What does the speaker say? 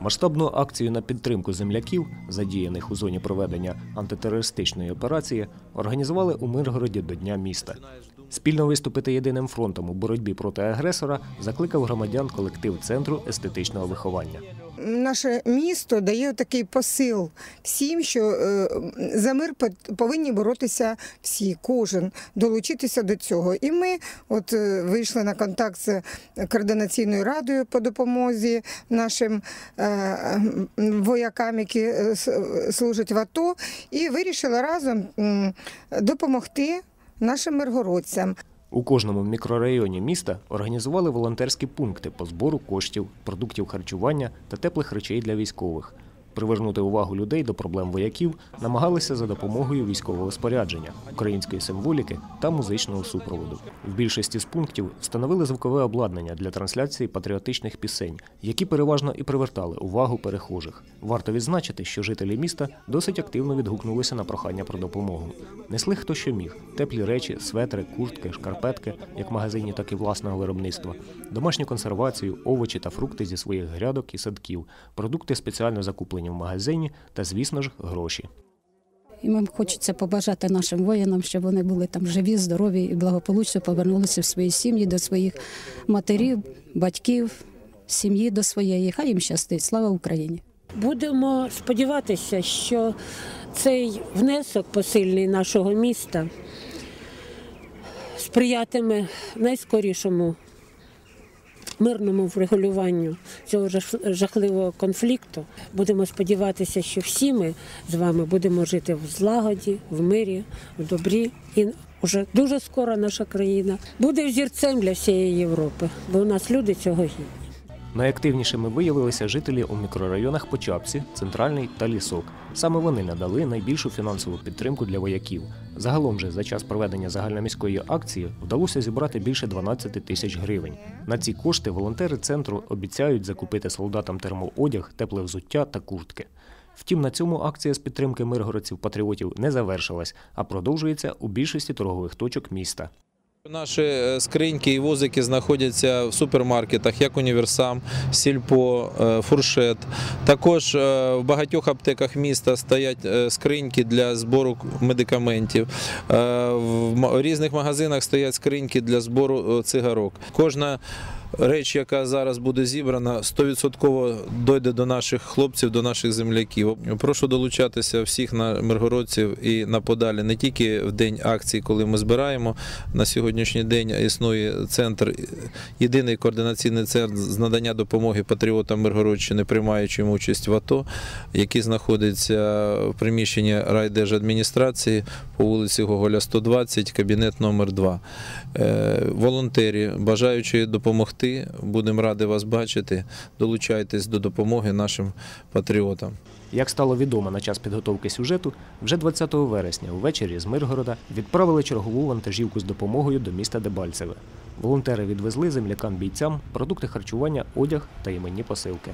Масштабну акцію на підтримку земляків, задіяних у зоні проведення антитерористичної операції, організували у Миргороді до Дня міста. Спільно виступити єдиним фронтом у боротьбі проти агресора закликав громадян колектив центру естетичного виховання. Наше місто дає такий посил всім, що е, за мир повинні боротися всі, кожен долучитися до цього. І ми от е, вийшли на контакт з координаційною радою по допомозі нашим е, воякам, які служать в АТО, і вирішили разом допомогти нашим миргородцям. У кожному мікрорайоні міста організували волонтерські пункти по збору коштів, продуктів харчування та теплих речей для військових. Привернути увагу людей до проблем вояків намагалися за допомогою військового спорядження, української символіки та музичного супроводу. В більшості з пунктів встановили звукове обладнання для трансляції патріотичних пісень, які переважно і привертали увагу перехожих. Варто відзначити, що жителі міста досить активно відгукнулися на прохання про допомогу. Несли хто що міг: теплі речі, светри, куртки, шкарпетки, як магазинні, так і власного виробництва, домашню консервацію, овочі та фрукти зі своїх грядок і садків, продукти спеціально закуплені в магазині та, звісно ж, гроші. І нам хочеться побажати нашим воїнам, щоб вони були там живі, здорові і благополучно повернулися в свої сім'ї до своїх матерів, батьків, сім'ї до своєї. Хай їм щастить. Слава Україні! Будемо сподіватися, що цей внесок посильний нашого міста сприятиме найскорішому мирному врегулюванню цього жах- жахливого конфлікту. Будемо сподіватися, що всі ми з вами будемо жити в злагоді, в мирі, в добрі. І вже дуже скоро наша країна буде взірцем для всієї Європи, бо у нас люди цього гідні. Найактивнішими виявилися жителі у мікрорайонах Почапці, Центральний та Лісок. Саме вони надали найбільшу фінансову підтримку для вояків. Загалом же за час проведення загальноміської акції вдалося зібрати більше 12 тисяч гривень. На ці кошти волонтери центру обіцяють закупити солдатам термоодяг, тепле взуття та куртки. Втім, на цьому акція з підтримки миргородців-патріотів не завершилась, а продовжується у більшості торгових точок міста. Наші е, скриньки і возики знаходяться в супермаркетах, як Універсам, Сільпо, е, Фуршет. Також е, в багатьох аптеках міста стоять скриньки для збору медикаментів. В різних магазинах стоять скриньки для збору цигарок. Кожна Реч, яка зараз буде зібрана, 100% дойде до наших хлопців, до наших земляків. Прошу долучатися всіх на миргородців і на подалі, не тільки в день акції, коли ми збираємо. На сьогоднішній день існує центр, єдиний координаційний центр з надання допомоги патріотам Миргородщини, приймаючим участь в АТО, який знаходиться в приміщенні райдержадміністрації по вулиці Гоголя 120, кабінет номер 2 Е, Волонтері, бажаючи допомогти, будемо раді вас бачити. Долучайтесь до допомоги нашим патріотам. Як стало відомо на час підготовки сюжету, вже 20 вересня увечері з Миргорода відправили чергову вантажівку з допомогою до міста Дебальцеве. Волонтери відвезли землякам бійцям продукти харчування, одяг та іменні посилки.